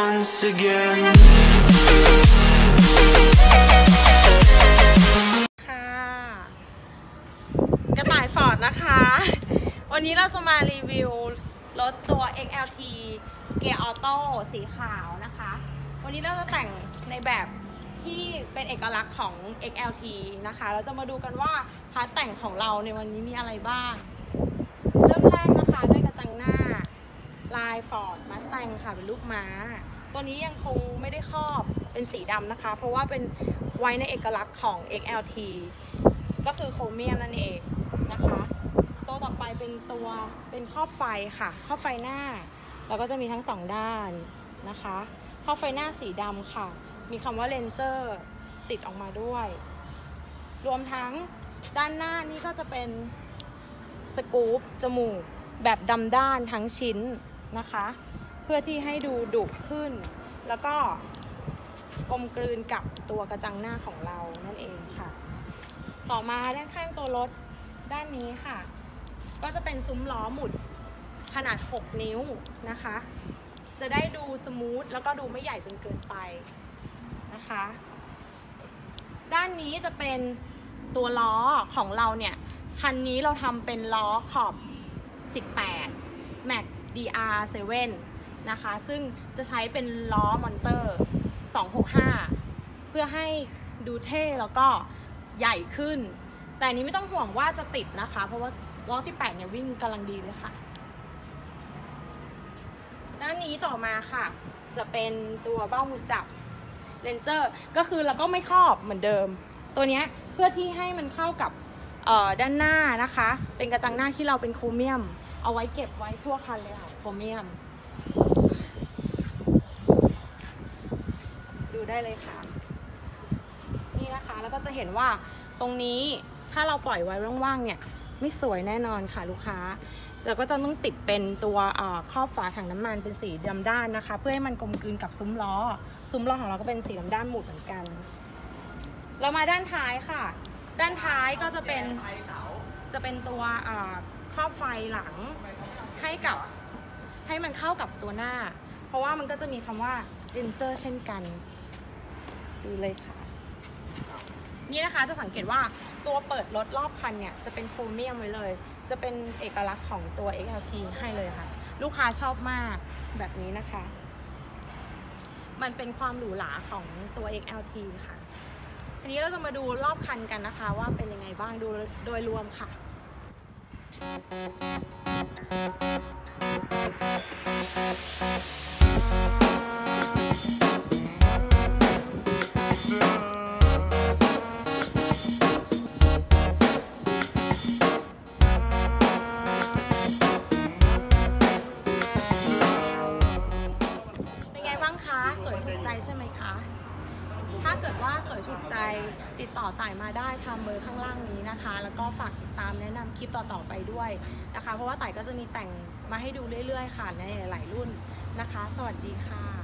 once again. ค่ะ กระต่ายฟอร์ดนะคะ วันนี้เราจะมารีวิวรถตัว XLT เกียร์ออโต้สีขาวนะคะ วันนี้เราจะแต่งในแบบที่เป็นเอกลักษณ์ของ XLT นะคะ เราจะมาดูกันว่าพาร์ทแต่งของเราในวันนี้มีอะไรบ้าง เริ่มแรกนะคะด้วยกระจังหน้าลายฟอร์ดมา งค่ะ เป็นลูกม้า ตัวนี้ยังคงไม่ได้ครอบเป็นสีดำนะคะ เพราะว่าเป็นไว้ในเอกลักษณ์ของ XLT ก็คือโครเมียมนั่นเองนะคะ ตัวต่อไปเป็นตัวเป็นครอบไฟค่ะ ครอบไฟหน้า แล้วก็จะมีทั้งสองด้านนะคะ ครอบไฟหน้าสีดำค่ะ มีคำว่าเลนเจอร์ติดออกมาด้วย รวมทั้งด้านหน้านี่ก็จะเป็นสกู๊ปจมูกแบบดำด้านทั้งชิ้นนะคะ เพื่อที่ให้ดูดุขึ้น แล้วก็กลมกลืนกับตัวกระจังหน้าของเรานั่นเองค่ะ ต่อมาด้านข้างตัวรถด้านนี้ค่ะ ก็จะเป็นซุ้มล้อหมุดขนาด 6 นิ้วนะคะ จะได้ดูสมูทแล้วก็ดูไม่ใหญ่จนเกินไปนะคะ ด้านนี้จะเป็นตัวล้อของเราเนี่ยคันนี้เราทำเป็นล้อขอบ 18 Mac DR7 นะคะ ซึ่งจะใช้เป็นล้อมอนเตอร์ 265 เพื่อให้ดูเท่แล้วก็ใหญ่ขึ้น แต่นี้ไม่ต้องห่วงว่าจะติดนะคะ เพราะว่าล้อที่ 8 เนี่ยวิ่งกำลังดีเลยค่ะ ด้านนี้ต่อมาค่ะ จะเป็นตัวเบ้ามือจับเลนเจอร์ก็คือเราก็ไม่ครอบเหมือนเดิม ตัวนี้เพื่อที่ให้มันเข้ากับด้านหน้านะคะ เป็นกระจังหน้าที่เราเป็นโครเมียม เอาไว้เก็บไว้ทั่วคันเลยค่ะโครเมียม ดู ได้เลยค่ะ นี่นะคะแล้วก็จะเห็นว่าตรงนี้ถ้าเราปล่อยไว้ว่างๆเนี่ยไม่สวยแน่นอนค่ะลูกค้าแล้วก็จะต้องติดเป็นตัวครอบฝาถังน้ำมันเป็นสีดำด้านนะคะ เพื่อให้มันกลมกลืนกับซุ้มล้อ ซุ้มล้อของเราก็เป็นสีดำด้านหมุดเหมือนกัน เรามาด้านท้ายค่ะ ด้านท้ายก็จะเป็นจะเป็นตัวครอบไฟหลังให้กับให้มันเข้ากับตัวหน้า เพราะว่ามันก็จะมีคำว่า Ranger เช่นกัน ดูเลยค่ะ นี่นะคะจะสังเกตว่าตัวเปิดรถรอบคันเนี่ย จะเป็นโครเมียมไว้เลย จะเป็นเอกลักษณ์ของตัว XLT ให้เลยค่ะ ลูกค้าชอบมากแบบนี้นะคะ มันเป็นความหรูหราของตัว XLT ค่ะทีนี้เราจะมาดูรอบคันกันนะคะ ว่าเป็นยังไงบ้างดูโดยรวมค่ะ ใช่ไหมคะ ถ้าเกิดว่าสวยถูกใจติดต่อต่ายมาได้ทางเบอร์ข้างล่างนี้นะคะ แล้วก็ฝากติดตามแนะนำคลิปต่อๆไปด้วยนะคะ เพราะว่าต่ายก็จะมีแต่งมาให้ดูเรื่อยๆ ค่ะในหลายๆรุ่นนะคะ สวัสดีค่ะ